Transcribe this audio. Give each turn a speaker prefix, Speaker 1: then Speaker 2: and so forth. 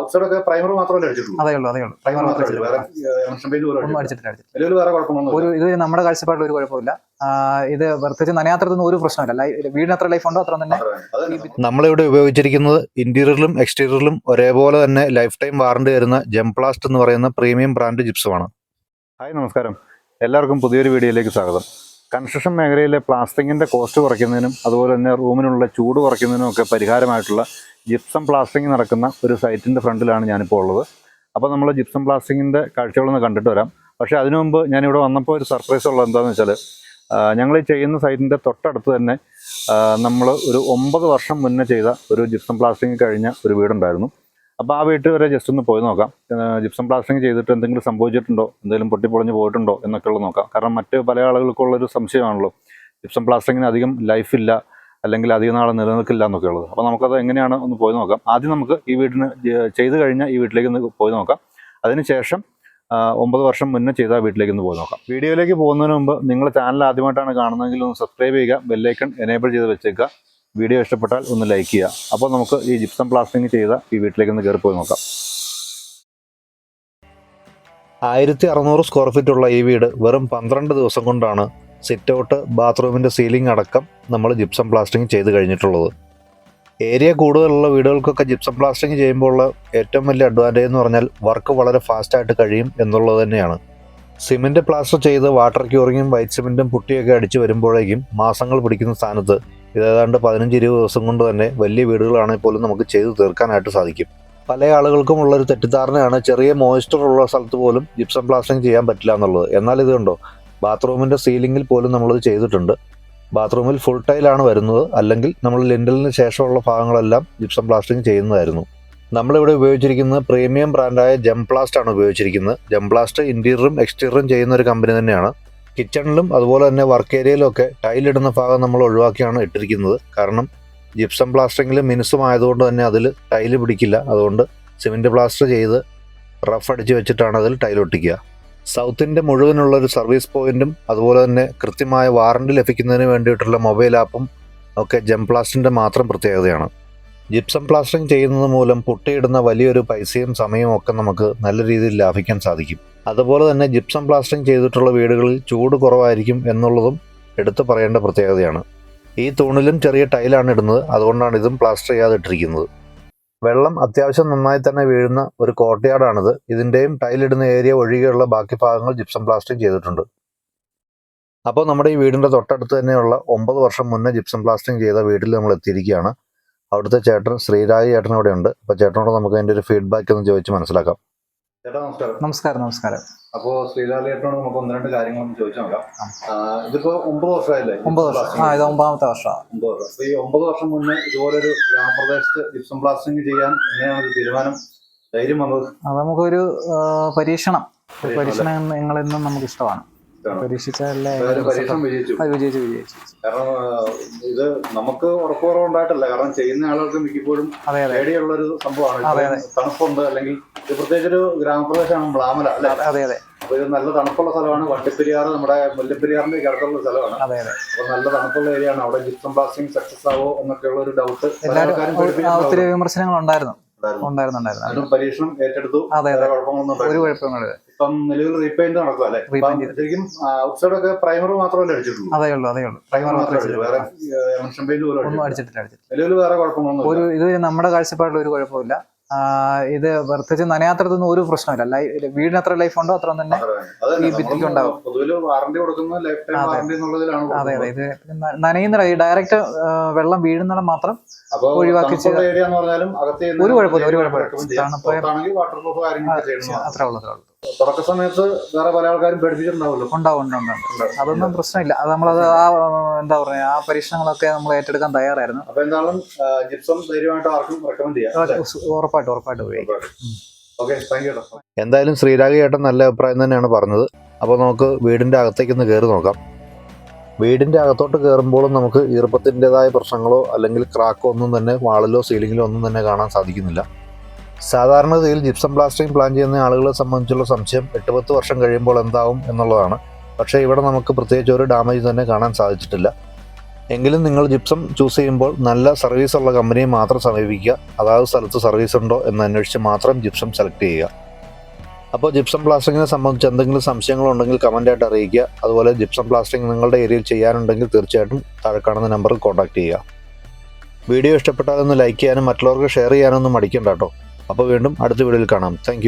Speaker 1: Outside ഒക്കെ primer മാത്രമല്ലേ അടിച്ചിട്ടുള്ളൂ?
Speaker 2: അതേ ഉള്ളൂ അതേ ഉള്ളൂ.
Speaker 1: പ്രൈമർ മാത്രമേ വേറെ പോലും
Speaker 2: ഒന്നും
Speaker 1: അടിച്ചിട്ടില്ല. വേറെ കുഴപ്പമൊന്നും
Speaker 2: ഒരു ഇത് നമ്മുടെ കാഴ്ചപ്പാടിൽ ഒരു കുഴപ്പമില്ല. ഇത് പ്രത്യേകിച്ച് നനയാത്രത്തൊന്നും ഒരു പ്രശ്നമില്ല. വീടിന് എത്ര ലൈഫ് ഉണ്ടോ? അത്ര തന്നെ.
Speaker 3: നമ്മളിവിടെ ഉപയോഗിച്ചിരിക്കുന്നത് ഇന്റീരിയറിലും എക്സ്റ്റീരിയറിലും ഒരേപോലെ തന്നെ ലൈഫ് ടൈം വാറണ്ടി വരുന്ന ജംപ്ലാസ്റ്റ് എന്ന് പറയുന്ന പ്രീമിയം ബ്രാൻഡ് ജിപ്സുമാണ് ഹായ് നമസ്കാരം. എല്ലാവർക്കും പുതിയൊരു വീഡിയോയിലേക്ക് സ്വാഗതം. കൺസ്ട്രക്ഷൻ മേഖലയിലെ പ്ലാസ്റ്റിക്കിന്റെ കോസ്റ്റ് കുറയ്ക്കുന്നതിനും അതുപോലെ തന്നെ റൂമിനുള്ള ചൂട് കുറയ്ക്കുന്നതിനും ഒക്കെ പരിഹാരമായിട്ടുള്ള ജിപ്സം പ്ലാസ്റ്റിംഗ് നടക്കുന്ന ഒരു സൈറ്റിന്റെ ഫ്രണ്ടിലാണ് ഞാനിപ്പോൾ ഉള്ളത്. അപ്പോൾ നമ്മൾ ജിപ്സം പ്ലാസ്റ്റിങ്ങിന്റെ കാഴ്ചകളൊന്ന് കണ്ടിട്ട് വരാം. പക്ഷേ അതിനു മുമ്പ് ഞാനിവിടെ വന്നപ്പോൾ ഒരു സർപ്രൈസ് ഉള്ളത് എന്താണെന്ന് വെച്ചാൽ ഞങ്ങൾ ഈ ചെയ്യുന്ന സൈറ്റിന്റെ തൊട്ടടുത്ത് തന്നെ നമ്മൾ ഒരു ഒമ്പത് വർഷം മുന്നേ ചെയ്ത ഒരു ജിപ്സം പ്ലാസ്റ്റിംഗ് കഴിഞ്ഞ ഒരു വീടുണ്ടായിരുന്നു. അപ്പോൾ ആ വീട്ടിൽ വരെ ജസ്റ്റ് ഒന്ന് പോയി നോക്കാം. ജിപ്സം പ്ലാസ്റ്ററിങ് ചെയ്തിട്ട് എന്തെങ്കിലും സംഭവിച്ചിട്ടുണ്ടോ? എന്തെങ്കിലും പൊട്ടിപ്പൊളിഞ്ഞ് പോയിട്ടുണ്ടോ? എന്നൊക്കെ ഉള്ളത് നോക്കാം. കാരണം മറ്റ് പല ആളുകൾക്കുള്ളൊരു സംശയമാണല്ലോ. ജിപ്സം പ്ലാസ്റ്ററിങ്ങിന് അധികം ലൈഫില്ല അല്ലെങ്കിൽ അധികം നാളെ നിലനിൽക്കില്ല എന്നൊക്കെ ഉള്ളത് അപ്പോൾ നമുക്കത് എങ്ങനെയാണ് ഒന്ന് പോയി നോക്കാം. ആദ്യം നമുക്ക് ഈ വീടിന് ചെയ്ത് കഴിഞ്ഞാൽ ഈ വീട്ടിലേക്ക് ഒന്ന് പോയി നോക്കാം. അതിനുശേഷം ഒമ്പത് വർഷം മുന്നേ ചെയ്ത വീട്ടിലേക്ക് ഒന്ന് പോയി നോക്കാം. വീഡിയോയിലേക്ക് പോകുന്നതിന് മുമ്പ് നിങ്ങൾ ചാനൽ ആദ്യമായിട്ടാണ് കാണുന്നതെങ്കിൽ ഒന്ന് സബ്സ്ക്രൈബ് ചെയ്യുക ബെല്ലൈക്കൺ എനേബിൾ ചെയ്ത് വെച്ചേക്കുക. വീഡിയോ ഇഷ്ടപ്പെട്ടാൽ ഒന്ന് ലൈക്ക് ചെയ്യുക. അപ്പോൾ നമുക്ക് ഈ ജിപ്സം പ്ലാസ്റ്റിംഗ് ചെയ്ത ഈ വീട്ടിലേക്ക് ഒന്ന് കയറി പോയി നോക്കാം. ആയിരത്തി അറുന്നൂറ് സ്ക്വയർ ഫീറ്റ് ഉള്ള ഈ വീട് വെറും പന്ത്രണ്ട് ദിവസം കൊണ്ടാണ് സിറ്റ് ഔട്ട് ബാത്റൂമിന്റെ സീലിംഗ് അടക്കം നമ്മൾ ജിപ്സം പ്ലാസ്റ്റിംഗ് ചെയ്ത് കഴിഞ്ഞിട്ടുള്ളത്. ഏരിയ കൂടുതലുള്ള വീടുകൾക്കൊക്കെ ജിപ്സം പ്ലാസ്റ്റിംഗ് ചെയ്യുമ്പോൾ ഉള്ള ഏറ്റവും വലിയ അഡ്വാന്റേജ് എന്ന് പറഞ്ഞാൽ വർക്ക് വളരെ ഫാസ്റ്റായിട്ട് കഴിയും എന്നുള്ളത് തന്നെയാണ്. സിമെന്റ് പ്ലാസ്റ്റർ ചെയ്ത് വാട്ടർ ക്യൂറിങ്ങും വൈറ്റ് സിമെന്റും പുട്ടിയൊക്കെ അടിച്ച് വരുമ്പോഴേക്കും മാസങ്ങൾ പിടിക്കുന്ന സ്ഥാനത്ത് ഇത് ഏതാണ്ട് പതിനഞ്ച് ഇരുപത് ദിവസം കൊണ്ട് തന്നെ വലിയ വീടുകളാണെങ്കിൽ പോലും നമുക്ക് ചെയ്തു തീർക്കാനായിട്ട് സാധിക്കും. പല ആളുകൾക്കും ഉള്ളൊരു തെറ്റിദ്ധാരണയാണ് ചെറിയ മോയ്സ്ചർ ഉള്ള സ്ഥലത്ത് പോലും ജിപ്സം പ്ലാസ്റ്ററിങ് ചെയ്യാൻ പറ്റില്ല എന്നുള്ളത്. എന്നാൽ ഇത് കണ്ടോ? ബാത്റൂമിന്റെ സീലിംഗിൽ പോലും നമ്മളത് ചെയ്തിട്ടുണ്ട്. ബാത്റൂമിൽ ഫുൾ ടൈലാണ് വരുന്നത്. അല്ലെങ്കിൽ നമ്മൾ ലിൻഡലിന് ശേഷമുള്ള ഭാഗങ്ങളെല്ലാം ജിപ്സം പ്ലാസ്റ്ററിങ് ചെയ്യുന്നതായിരുന്നു. നമ്മളിവിടെ ഉപയോഗിച്ചിരിക്കുന്നത് പ്രീമിയം ബ്രാൻഡായ ജംപ്ലാസ്റ്റ് ആണ് ഉപയോഗിച്ചിരിക്കുന്നത്. ജംപ്ലാസ്റ്റ് ഇന്റീരിയറും എക്സ്റ്റീരിയറും ചെയ്യുന്ന ഒരു കമ്പനി തന്നെയാണ്. കിച്ചണിലും അതുപോലെ തന്നെ വർക്ക് ഏരിയയിലും ഒക്കെ ടൈലിടുന്ന ഭാഗം നമ്മൾ ഒഴിവാക്കിയാണ് ഇട്ടിരിക്കുന്നത്. കാരണം ജിപ്സം പ്ലാസ്റ്ററിങ്ങിൽ മിനുസം ആയതുകൊണ്ട് തന്നെ അതിൽ ടൈൽ പിടിക്കില്ല. അതുകൊണ്ട് സിമെന്റ് പ്ലാസ്റ്റർ ചെയ്ത് റഫ് അടിച്ച് വെച്ചിട്ടാണ് അതിൽ ടൈൽ ഒട്ടിക്കുക. സൗത്തിന്റെ മുഴുവനുള്ള ഒരു സർവീസ് പോയിന്റും അതുപോലെ തന്നെ കൃത്യമായ വാറണ്ടി ലഭിക്കുന്നതിന് വേണ്ടിയിട്ടുള്ള മൊബൈൽ ആപ്പും ഒക്കെ ജംപ്ലാസ്റ്റിന്റെ മാത്രം പ്രത്യേകതയാണ്. ജിപ്സം പ്ലാസ്റ്ററിങ് ചെയ്യുന്നത് മൂലം പൊട്ടിയിടുന്ന വലിയൊരു പൈസയും സമയവും ഒക്കെ നമുക്ക് നല്ല രീതിയിൽ ലാഭിക്കാൻ സാധിക്കും. അതുപോലെ തന്നെ ജിപ്സം പ്ലാസ്റ്ററിങ് ചെയ്തിട്ടുള്ള വീടുകളിൽ ചൂട് കുറവായിരിക്കും എന്നുള്ളതും എടുത്തു പറയേണ്ട പ്രത്യേകതയാണ്. ഈ തൂണിലും ചെറിയ ടൈലാണ് ഇടുന്നത്. അതുകൊണ്ടാണ് ഇതും പ്ലാസ്റ്റർ ചെയ്യാതെ ഇട്ടിരിക്കുന്നത് വെള്ളം അത്യാവശ്യം നന്നായി തന്നെ വീഴുന്ന ഒരു കോട്ടയാടാണിത് ഇതിന്റെയും ടൈലിടുന്ന ഏരിയ ഒഴികെയുള്ള ബാക്കി ഭാഗങ്ങൾ ജിപ്സം പ്ലാസ്റ്ററിങ് ചെയ്തിട്ടുണ്ട്. അപ്പോൾ നമ്മുടെ ഈ വീടിന്റെ തൊട്ടടുത്ത് തന്നെയുള്ള ഒമ്പത് വർഷം മുന്നേ ജിപ്സം പ്ലാസ്റ്ററിങ് ചെയ്ത വീട്ടിൽ നമ്മൾ എത്തിയിരിക്കുകയാണ്. അവിടുത്തെ ചേട്ടൻ ശ്രീരാജ് ചേട്ടൻ അവിടെ ഉണ്ട്. അപ്പോൾ ചേട്ടനോട് നമുക്ക് അതിന്റെ ഒരു ഫീഡ്ബാക്ക് ഒന്ന് ചോദിച്ച് മനസ്സിലാക്കാം.
Speaker 1: ചേട്ടാ നമസ്കാരം.
Speaker 2: നമസ്കാരം നമസ്കാരം.
Speaker 1: അപ്പോ ശ്രീലാലേട്ടനോട് നമുക്ക് ഒന്ന് രണ്ട് കാര്യങ്ങൾ ചോദിച്ചു നോക്കാം. ഇതിപ്പോ ഒമ്പത് വർഷമായില്ലേ?
Speaker 2: ഒമ്പത് വർഷം. ആ ഇത് ഒമ്പതാമത്തെ വർഷമാണ്.
Speaker 1: ഒമ്പത് വർഷം. ഈ ഒമ്പത് വർഷം മുന്നേ ഇതുപോലൊരു ഗ്രാമപ്രദേശത്ത് ജിപ്സം പ്ലാസ്റ്റിംഗ് ചെയ്യാൻ എങ്ങനെയാണ് ഒരു തീരുമാനം? ധൈര്യം വന്നത്?
Speaker 2: നമുക്കൊരു പരീക്ഷണം.
Speaker 1: പരീക്ഷണം
Speaker 2: നിങ്ങളെന്നും നമുക്ക് ഇഷ്ടമാണ്
Speaker 1: കാരണം ഇത് നമുക്ക് ഉറപ്പുറവുണ്ടായിട്ടല്ല. കാരണം ചെയ്യുന്ന ആളുകൾക്ക് മിക്കപ്പോഴും പേടിയുള്ള ഒരു സംഭവമാണ്. തണുപ്പുണ്ട് അല്ലെങ്കിൽ പ്രത്യേകിച്ച് ഒരു ഗ്രാമപ്രദേശമാണ് മ്ലാമല
Speaker 2: അതെ അതെ
Speaker 1: അപ്പൊ ഇത് നല്ല തണുപ്പുള്ള സ്ഥലമാണ്. വണ്ടിപ്പെരിയാർ നമ്മുടെ മുല്ലപ്പെരിയാറിന്റെ അടുത്തുള്ള സ്ഥലമാണ്. അപ്പൊ നല്ല തണുപ്പുള്ള ഏരിയ ആണ് അവിടെ ജിപ്സം ബ്ലാസ്റ്റിംഗ് സക്സസ് ആവോ എന്നൊക്കെയുള്ള ഒരു ഡൗട്ട്
Speaker 2: ഒത്തിരി വിമർശനങ്ങൾ ഉണ്ടായിരുന്നു
Speaker 1: ഉണ്ടായിരുന്നു. പരീക്ഷണം ഏറ്റെടുത്തു.
Speaker 2: അതെ അതെ. ഒരു. കുഴപ്പങ്ങളില്ല
Speaker 1: ഇപ്പം നിലവിൽ റീപെയിന്റ് നടക്കുക അല്ലെ?
Speaker 2: Repaint
Speaker 1: ശരിക്കും ഔട്ട്സൈഡ് ഒക്കെ പ്രൈമർ മാത്രമല്ലേ അടിച്ചിട്ടുള്ളൂ?
Speaker 2: അതേ ഉള്ളൂ അതേ ഉള്ളൂ.
Speaker 1: പ്രൈമർ മാത്രമേ വേറെ പെയിന്റ് പോലും അടിച്ചിട്ടില്ല. നിലവിൽ വേറെ കുഴപ്പമൊന്നും
Speaker 2: ഒരു ഇത് നമ്മുടെ കാഴ്ചപ്പാടിൽ ഒരു കുഴപ്പമില്ല. ഇത് പ്രത്യേകിച്ച് നനയാത്രത്തൊന്നും ഒരു പ്രശ്നമില്ല. ലൈഫ് വീടിന് എത്ര ലൈഫ് ഉണ്ടോ? അത്ര തന്നെ ഈ ഭിത്തിക്ക് ഉണ്ടാവും. അതെ. അതെ ഇത് ന- നനയുന്ന ഈ ഡയറക്റ്റ് വെള്ളം വീഴുന്നിടം മാത്രം ഒഴിവാക്കി ഒരു കുഴപ്പമില്ല, ഒരു കുഴപ്പമില്ല. തണുപ്പ് അത്രേ ഉള്ളൂ അത്രേ ഉള്ളൂ.
Speaker 1: തുടക്ക സമയത്ത് വേറെ പല ആൾക്കാരും പേടിപ്പിച്ചിട്ടുണ്ടാവുമല്ലോ.
Speaker 2: ഉണ്ടാവും ഉണ്ടാവും ഉണ്ട്. ഉണ്ട്. അതൊന്നും പ്രശ്നമില്ല. അത് നമ്മളത് ആ എന്താ പറയുക ആ പരീക്ഷണങ്ങളൊക്കെ നമ്മൾ ഏറ്റെടുക്കാൻ തയ്യാറായിരുന്നു.
Speaker 1: അപ്പൊ എന്തായാലും ജിപ്സം ധൈര്യമായിട്ട് ആർക്കും റെക്കമെൻഡ് ചെയ്യാം
Speaker 2: ഉറപ്പായിട്ട് ഉറപ്പായിട്ട് ഉപയോഗിക്കും.
Speaker 3: എന്തായാലും ശ്രീരാഗ ചേട്ടൻ നല്ല അഭിപ്രായം തന്നെയാണ് പറഞ്ഞത്. അപ്പോൾ നമുക്ക് വീടിന്റെ അകത്തേക്ക് ഒന്ന് കയറി നോക്കാം. വീടിന്റെ അകത്തോട്ട് കയറുമ്പോഴും നമുക്ക് ഈർപ്പത്തിന്റെതായ പ്രശ്നങ്ങളോ അല്ലെങ്കിൽ ക്രാക്കോ ഒന്നും തന്നെ വാളിലോ സീലിങ്ങിലോ ഒന്നും തന്നെ കാണാൻ സാധിക്കുന്നില്ല. സാധാരണഗതിയിൽ ജിപ്സം പ്ലാസ്റ്ററിംഗ് പ്ലാൻ ചെയ്യുന്ന ആളുകളെ സംബന്ധിച്ചുള്ള സംശയം എട്ട് പത്ത് വർഷം കഴിയുമ്പോൾ എന്താവും എന്നുള്ളതാണ്. പക്ഷേ ഇവിടെ നമുക്ക് പ്രത്യേകിച്ച് ഒരു ഡാമേജ് തന്നെ കാണാൻ സാധിച്ചിട്ടില്ല. എങ്കിലും നിങ്ങൾ ജിപ്സം ചൂസ് ചെയ്യുമ്പോൾ നല്ല സർവീസ് ഉള്ള കമ്പനിയെ മാത്രം സമീപിക്കുക. അതാത് സ്ഥലത്ത് സർവീസ് ഉണ്ടോ എന്ന് അന്വേഷിച്ച് മാത്രം ജിപ്സം സെലക്ട് ചെയ്യുക. അപ്പോൾ ജിപ്സം പ്ലാസ്റ്റിങ്ങിനെ സംബന്ധിച്ച് എന്തെങ്കിലും സംശയങ്ങളുണ്ടെങ്കിൽ കമന്റായിട്ട് അറിയിക്കുക. അതുപോലെ ജിപ്സം പ്ലാസ്റ്ററിങ് നിങ്ങളുടെ ഏരിയയിൽ ചെയ്യാനുണ്ടെങ്കിൽ തീർച്ചയായിട്ടും താഴെ കാണുന്ന നമ്പറിൽ കോൺടാക്ട് ചെയ്യുക. വീഡിയോ ഇഷ്ടപ്പെട്ടാൽ ഒന്ന് ലൈക്ക് ചെയ്യാനും മറ്റുള്ളവർക്ക് ഷെയർ ചെയ്യാനൊന്നും മടിക്കണ്ട കേട്ടോ. അപ്പോൾ വീണ്ടും അടുത്ത വീഡിയോയിൽ കാണാം. താങ്ക്